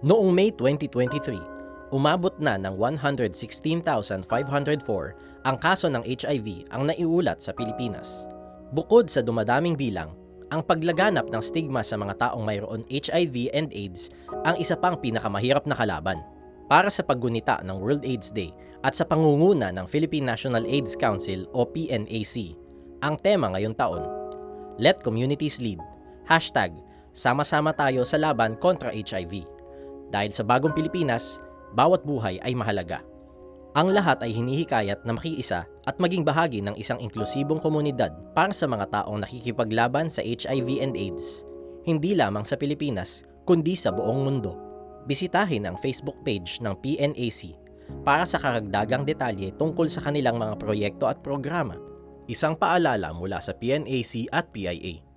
Noong May 2023, umabot na ng 116,504 ang kaso ng HIV ang naiulat sa Pilipinas. Bukod sa dumadaming bilang, ang paglaganap ng stigma sa mga taong mayroon HIV and AIDS ang isa pang pinakamahirap na kalaban. Para sa paggunita ng World AIDS Day at sa pangunguna ng Philippine National AIDS Council o PNAC, ang tema ngayong taon, Let Communities Lead, hashtag Sama-sama tayo sa laban kontra HIV. Dahil sa bagong Pilipinas, bawat buhay ay mahalaga. Ang lahat ay hinihikayat na makiisa at maging bahagi ng isang inklusibong komunidad para sa mga taong nakikipaglaban sa HIV and AIDS. Hindi lamang sa Pilipinas, kundi sa buong mundo. Bisitahin ang Facebook page ng PNAC para sa karagdagang detalye tungkol sa kanilang mga proyekto at programa. Isang paalala mula sa PNAC at PIA.